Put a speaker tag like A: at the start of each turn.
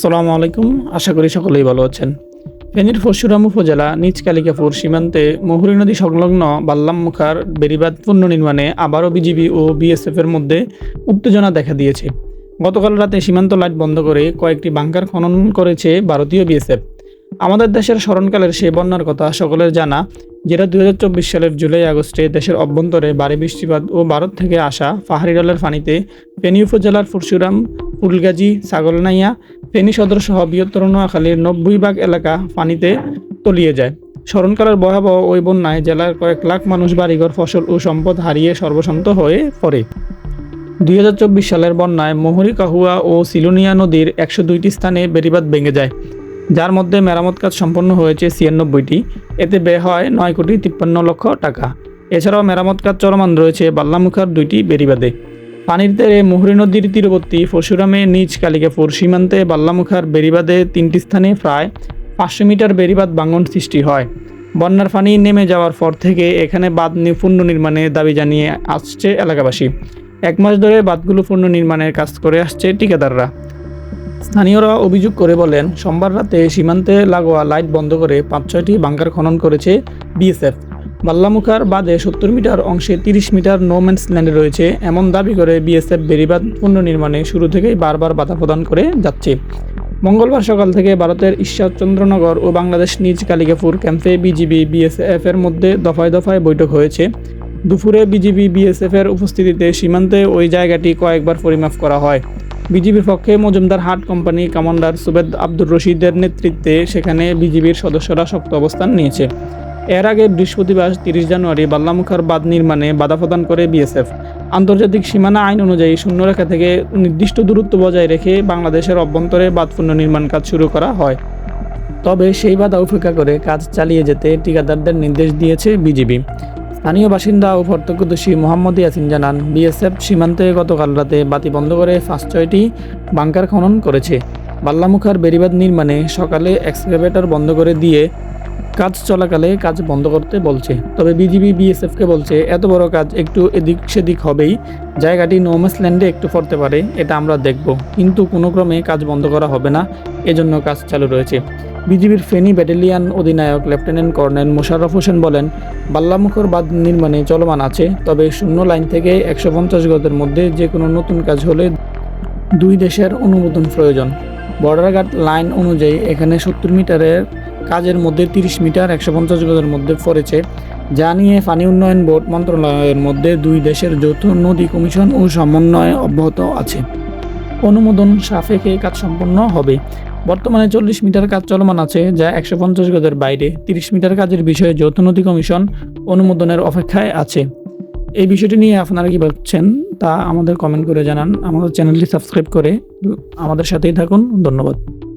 A: আসসালামু আলাইকুম। আশা করি সকলেই ভালো আছেন। ফেনীর পরশুরাম উপজেলা নিচ কালিকাপুর সীমান্তে মহুরী নদী সংলগ্ন বাল্লামমুখার বেড়িবাঁধ পুনর্নির্মাণে আবারও বিজিবি ও বিএসএফ এর মধ্যে উত্তেজনা দেখা দিয়েছে। গতকাল রাতে সীমান্ত লাইট বন্ধ করে কয়েকটি বাংকার খনন করেছে ভারতীয় বিএসএফ। আমাদের দেশের স্মরণকালের সেই বন্যার কথা সকলের জানা, যেটা দুই হাজার চব্বিশ সালের জুলাই আগস্টে দেশের অভ্যন্তরে ভারী বৃষ্টিপাত ও ভারত থেকে আসা পাহাড়ি ডলের ফানিতে ফেনী উপজেলার পরশুরাম ফুলগাজী ছাগলনাইয়া, ফেনী সদর সহ বৃহত্তর নোয়াখালীর নব্বই ভাগ এলাকা পানিতে তলিয়ে যায়। স্মরণকালের ভয়াবহ ওই বন্যায় জেলার কয়েক লাখ মানুষ বাড়িঘর, ফসল ও সম্পদ হারিয়ে সর্বশান্ত হয়ে পড়ে। দুই হাজার চব্বিশ সালের বন্যায় মহুরী, কাহুয়া ও সিলুনিয়া নদীর একশো দুইটি স্থানে বেড়িবাদ ভেঙে যায়। যার মধ্যে মেরামত কাজ সম্পন্ন হয়েছে ছিয়ানব্বইটি। এতে ব্যয় হয় নয় কোটি তিপ্পান্ন লক্ষ টাকা। এছাড়াও মেরামত কাজ চলমান রয়েছে বাল্লামুখার দুইটি বেড়িবাঁধে। পানির তীরে মুহুরী নদীর তীরবর্তী পরশুরামে নিজ কালিকাপুর সীমান্তে বাল্লামুখার বেড়িবাঁধে তিনটি স্থানে প্রায় পাঁচশো মিটার বেরিবাদ ভাঙন সৃষ্টি হয়। বন্যার পানি নেমে যাওয়ার পর থেকে এখানে বাঁধ নি- পুনর্নির্মাণের দাবি জানিয়ে আসছে এলাকাবাসী। এক মাস ধরে বাঁধগুলো পুনর্নির্মাণের কাজ করে আসছে ঠিকাদাররা। স্থানীয়রা অভিযোগ করে বলেন, সোমবার রাতে সীমান্তে লাগোয়া লাইট বন্ধ করে পাঁচ ছয়টি বাংকার খনন করেছে বিএসএফ। বাল্লামুখার বাদে সত্তর মিটার অংশে তিরিশ মিটার নোম্যান্স ল্যান্ডে রয়েছে। এমন দাবি করে বিএসএফ বেরিবাদ পুনর্নির্মাণে শুরু থেকেই বারবার বাধা প্রদান করে যাচ্ছে। মঙ্গলবার সকাল থেকে ভারতের ঈশ্বরচন্দ্রনগর ও বাংলাদেশ নিজ কালিকাপুর ক্যাম্পে বিজিবি বিএসএফ এর মধ্যে দফায় দফায় বৈঠক হয়েছে। দুপুরে বিজিবি বিএসএফ এর উপস্থিতিতে সীমান্তে ওই জায়গাটি কয়েকবার পরিমাপ করা হয়। বিজিবির পক্ষে মজুমদার হাট কোম্পানি কমান্ডার সুবেদ আব্দুর রশিদের নেতৃত্বে সেখানে বিজিবির সদস্যরা শক্ত অবস্থান নিয়েছে। এর আগে বৃহস্পতিবার তিরিশ জানুয়ারি বাল্লামুখার বাঁধ নির্মাণে বাধা প্রদান করে বিএসএফ। আন্তর্জাতিক সীমানা আইন অনুযায়ী শূন্যরেখা থেকে নির্দিষ্ট দূরত্ব বজায় রেখে বাংলাদেশের অভ্যন্তরে বাঁধ পুনর্নির্মাণ কাজ শুরু করা হয়। তবে সেই বাধা উপেক্ষা করে কাজ চালিয়ে যেতে ঠিকাদারদের নির্দেশ দিয়েছে বিজিবি। স্থানীয় বাসিন্দা ও প্রত্যক্ষদর্শী মোহাম্মদ ইয়াসিন জানান, বিএসএফ সীমান্তে গতকাল রাতে বাতি বন্ধ করে পাঁচ ছয়টি বাংকার খনন করেছে। বাল্লামুখার বেড়িবাঁধ নির্মাণে সকালে এক্সকাভেটর বন্ধ করে দিয়ে কাজ চলাকালে কাজ বন্ধ করতে বলছে। তবে বিজিবি বিএসএফকে বলছে, এত বড় কাজ একটু এদিক সেদিক হবেই। জায়গাটি নোমাস ল্যান্ডে একটু পড়তে পারে, এটা আমরা দেখব। কিন্তু কোনো ক্রমে কাজ বন্ধ করা হবে না, এজন্য কাজ চালু রয়েছে। বিজিবির ফেনী ব্যাটালিয়ান অধিনায়ক লেফটেন্যান্ট কর্নেল মোশাররফ হোসেন বলেন, বাল্লামুখর বাঁধ নির্মাণে চলমান আছে, তবে শূন্য লাইন থেকে একশো পঞ্চাশ গজের মধ্যে যে কোনো নতুন কাজ হলে দুই দেশের অনুমোদন প্রয়োজন। বর্ডার গার্ড লাইন অনুযায়ী এখানে সত্তর মিটারের কাজের মধ্যে তিরিশ মিটার, একশো পঞ্চাশ গজের মধ্যে পড়েছে। যা নিয়ে পানি উন্নয়ন বোর্ড মন্ত্রণালয়ের মধ্যে দুই দেশের যৌথ নদী কমিশন ও সমন্বয় অব্যাহত আছে। অনুমোদন সাপেক্ষে কাজ সম্পন্ন হবে। বর্তমানে চল্লিশ মিটার কাজ চলমান আছে, যা একশো পঞ্চাশ গজের বাইরে তিরিশ মিটার কাজের বিষয়ে যৌথ নদী কমিশন অনুমোদনের অপেক্ষায় আছে। এই বিষয়টি নিয়ে আপনারা কি ভাবছেন তা আমাদের কমেন্ট করে জানান। আমাদের চ্যানেলটি সাবস্ক্রাইব করে আমাদের সাথেই থাকুন। ধন্যবাদ।